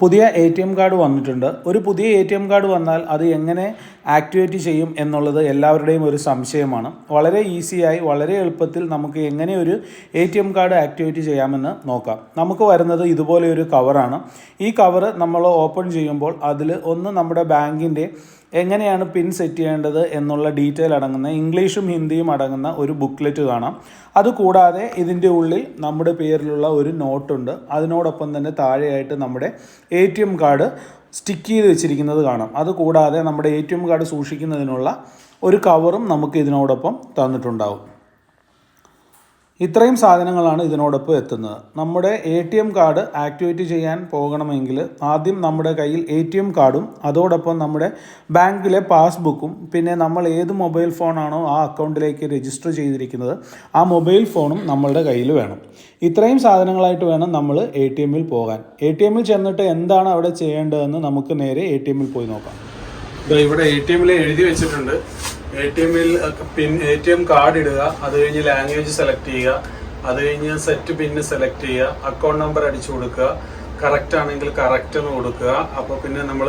പുതിയ A T M card വന്നിട്ടുണ്ട്. ഒരു പുതിയ എ ടി എം കാർഡ് വന്നാൽ അത് എങ്ങനെ ആക്ടിവേറ്റ് ചെയ്യും എന്നുള്ളത് എല്ലാവരുടെയും ഒരു സംശയമാണ്. വളരെ ഈസിയായി വളരെ എളുപ്പത്തിൽ നമുക്ക് എങ്ങനെ ഒരു A T M card activate ചെയ്യാമെന്ന് നോക്കാം. നമുക്ക് വരുന്നത് ഇതുപോലെ ഒരു കവറാണ്. ഈ കവറ് നമ്മൾ ഓപ്പൺ ചെയ്യുമ്പോൾ അതിൽ ഒന്ന് നമ്മുടെ ബാങ്കിന്റെ എങ്ങനെയാണ് പിൻ സെറ്റ് ചെയ്യേണ്ടത് എന്നുള്ള ഡീറ്റെയിൽ അടങ്ങുന്ന ഇംഗ്ലീഷും ഹിന്ദിയും അടങ്ങുന്ന ഒരു ബുക്ക്ലെറ്റ് കാണാം. അതുകൂടാതെ ഇതിന്റെ ഉള്ളിൽ നമ്മുടെ പേരിലുള്ള ഒരു നോട്ടുണ്ട്. അതിനോടൊപ്പം തന്നെ താഴെയായിട്ട് നമ്മുടെ എ കാർഡ് സ്റ്റിക്ക് ചെയ്ത് വെച്ചിരിക്കുന്നത് കാണാം. അതുകൂടാതെ നമ്മുടെ എ ടി എം കാർഡ് സൂക്ഷിക്കുന്നതിനുള്ള ഒരു കവറും നമുക്ക് ഇതിനോടൊപ്പം തന്നിട്ടുണ്ടാവും. ഇത്രയും സാധനങ്ങളാണ് ഇതിനോടൊപ്പം എത്തുന്നത്. നമ്മുടെ A T M card activate ചെയ്യാൻ പോകണമെങ്കിൽ ആദ്യം നമ്മുടെ കയ്യിൽ എ ടി എം കാർഡും അതോടൊപ്പം നമ്മുടെ ബാങ്കിലെ പാസ്ബുക്കും പിന്നെ നമ്മൾ ഏത് മൊബൈൽ ഫോണാണോ ആ അക്കൗണ്ടിലേക്ക് രജിസ്റ്റർ ചെയ്തിരിക്കുന്നത് ആ മൊബൈൽ ഫോണും നമ്മളുടെ കയ്യിൽ വേണം. ഇത്രയും സാധനങ്ങളായിട്ട് വേണം നമ്മൾ എ ടി എമ്മിൽ പോകാൻ. എ ടി എമ്മിൽ ചെന്നിട്ട് എന്താണ് അവിടെ ചെയ്യേണ്ടതെന്ന് നമുക്ക് നേരെ എ ടി എമ്മിൽ പോയി നോക്കാം. ഇവിടെ എ ടി എമ്മിൽ എഴുതി വെച്ചിട്ടുണ്ട്. എ ടി എമ്മിൽ pin A T M card ഇടുക അത് കഴിഞ്ഞ് ലാംഗ്വേജ് സെലക്ട് ചെയ്യുക അത് കഴിഞ്ഞ് സെറ്റ് പിന്ന് സെലക്ട് ചെയ്യുക അക്കൗണ്ട് നമ്പർ അടിച്ചു കൊടുക്കുക കറക്റ്റ് ആണെങ്കിൽ കറക്റ്റ് എന്ന് കൊടുക്കുക. അപ്പോൾ പിന്നെ നമ്മൾ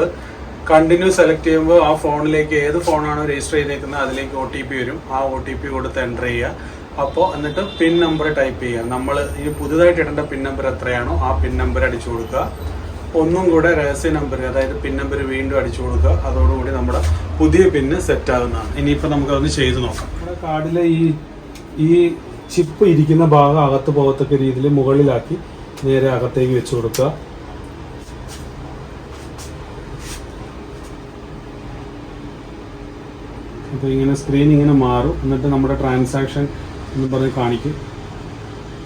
കണ്ടിന്യൂ സെലക്ട് ചെയ്യുമ്പോൾ ആ ഫോണിലേക്ക് ഏത് ഫോണാണോ രജിസ്റ്റർ ചെയ്തേക്കുന്നത് അതിലേക്ക് ഒ ടി പി വരും. ആ ഒ ടി പി കൊടുത്ത് എന്റർ ചെയ്യുക. അപ്പോൾ എന്നിട്ട് പിൻ നമ്പർ ടൈപ്പ് ചെയ്യുക. നമ്മൾ ഇനി പുതുതായിട്ട് ഇടേണ്ട പിൻ നമ്പർ എത്രയാണോ ആ പിൻ നമ്പർ അടിച്ചു കൊടുക്കുക. ഒന്നും കൂടെ രഹസ്യ നമ്പർ അതായത് പിൻ നമ്പർ വീണ്ടും അടിച്ചു കൊടുക്കുക. അതോടുകൂടി നമ്മുടെ പുതിയ പിന്ന് സെറ്റ് ആകുന്നതാണ്. ഇനിയിപ്പോൾ നമുക്കതൊന്ന് ചെയ്ത് നോക്കാം. നമ്മുടെ കാർഡിലെ ഈ ഈ ചിപ്പ് ഇരിക്കുന്ന ഭാഗം അകത്ത് പോകത്തക്ക രീതിയിൽ മുകളിലാക്കി നേരെ അകത്തേക്ക് വെച്ച് കൊടുക്കുക. അപ്പോൾ ഇങ്ങനെ സ്ക്രീൻ ഇങ്ങനെ മാറും. എന്നിട്ട് നമ്മുടെ ട്രാൻസാക്ഷൻ എന്ന് പറഞ്ഞ് കാണിക്കും.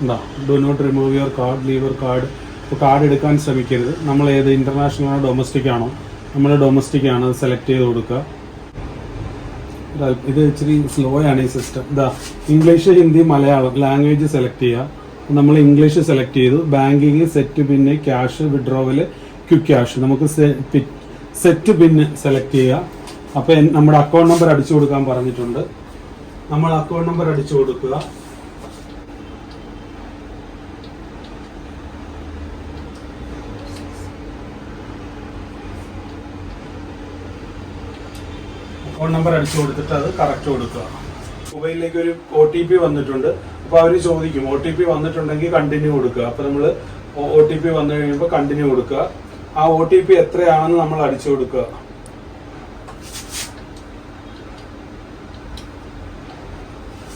എന്താ do not remove your card leave your card ഇപ്പോൾ കാർഡ് എടുക്കാൻ ശ്രമിക്കരുത്. നമ്മൾ ഏത് ഇന്റർനാഷണൽ ആണോ ഡൊമസ്റ്റിക് ആണോ നമ്മൾ ഡൊമസ്റ്റിക് ആണ് സെലക്ട് ചെയ്ത് കൊടുക്കുക. ഇതാ, ഇച്ചിരി സ്ലോ ആണ് ഈ സിസ്റ്റം ഇതാ English Hindi Malayalam language select ചെയ്യുക. നമ്മൾ ഇംഗ്ലീഷ് സെലക്ട് ചെയ്തു. Banking set pin cash withdrawal quick cash നമുക്ക് സെറ്റ് പിന്ന് സെലക്ട് ചെയ്യുക. അപ്പോൾ നമ്മുടെ അക്കൗണ്ട് നമ്പർ അടിച്ചു കൊടുക്കാൻ പറഞ്ഞിട്ടുണ്ട്. നമ്മൾ അക്കൗണ്ട് നമ്പർ അടിച്ചു കൊടുക്കുക. അക്കൗണ്ട് നമ്പർ അടിച്ചു കൊടുത്തിട്ട് അത് കറക്റ്റ് കൊടുക്കുക. മൊബൈലിലേക്ക് ഒരു ഒ ടി പി വന്നിട്ടുണ്ട്. അപ്പോൾ അവർ ചോദിക്കും ഒ ടി പി വന്നിട്ടുണ്ടെങ്കിൽ കണ്ടിന്യൂ കൊടുക്കുക. അപ്പോൾ നമ്മൾ ഒ ടി പി വന്നു കഴിയുമ്പോൾ കണ്ടിന്യൂ കൊടുക്കുക. ആ ഒ ടി പി എത്രയാണെന്ന് നമ്മൾ അടിച്ചു കൊടുക്കുക.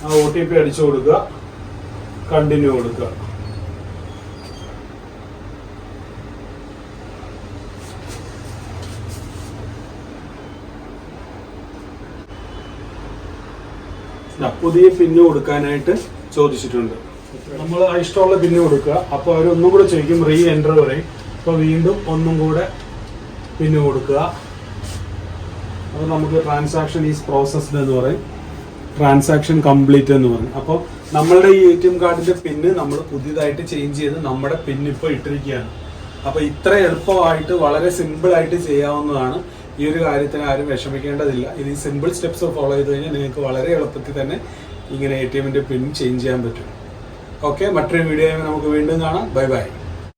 ആ ഒ ടി പി അടിച്ചു കൊടുക്കുക. കണ്ടിന്യൂ കൊടുക്കുക. പുതിയ പിന്ന് കൊടുക്കാനായിട്ട് ചോദിച്ചിട്ടുണ്ട്. നമ്മൾ ഇഷ്ടമുള്ള പിന്ന് കൊടുക്കുക. അപ്പോൾ അവരൊന്നും കൂടെ ചോദിക്കും റീ എന്റർ പറയും. അപ്പോൾ വീണ്ടും ഒന്നും കൂടെ പിന്ന് കൊടുക്കുക. അപ്പോൾ നമുക്ക് ട്രാൻസാക്ഷൻ ഈസ് പ്രോസസ്ഡ് എന്ന് പറയും. ട്രാൻസാക്ഷൻ കംപ്ലീറ്റ് എന്ന് പറയും. അപ്പോൾ നമ്മളുടെ ഈ എ ടി എം കാർഡിന്റെ പിന്ന് നമ്മൾ പുതിയതായിട്ട് ചേഞ്ച് ചെയ്ത് നമ്മുടെ പിന്നിപ്പോ ഇട്ടിരിക്കുകയാണ്. അപ്പോൾ ഇത്ര എളുപ്പമായിട്ട് വളരെ സിമ്പിൾ ആയിട്ട് ചെയ്യാവുന്നതാണ് ഈ ഒരു കാര്യത്തിന് ആരും വിഷമിക്കേണ്ടതില്ല. ഇത് ഈ സിമ്പിൾ സ്റ്റെപ്സ് ഫോളോ ചെയ്ത് കഴിഞ്ഞാൽ നിങ്ങൾക്ക് വളരെ എളുപ്പത്തിൽ തന്നെ ഇങ്ങനെ എ ടി എമ്മിന്റെ പിൻ ചേഞ്ച് ചെയ്യാൻ പറ്റും. ഓക്കെ മറ്റൊരു വീഡിയോ നമുക്ക് വീണ്ടും കാണാം. Bye bye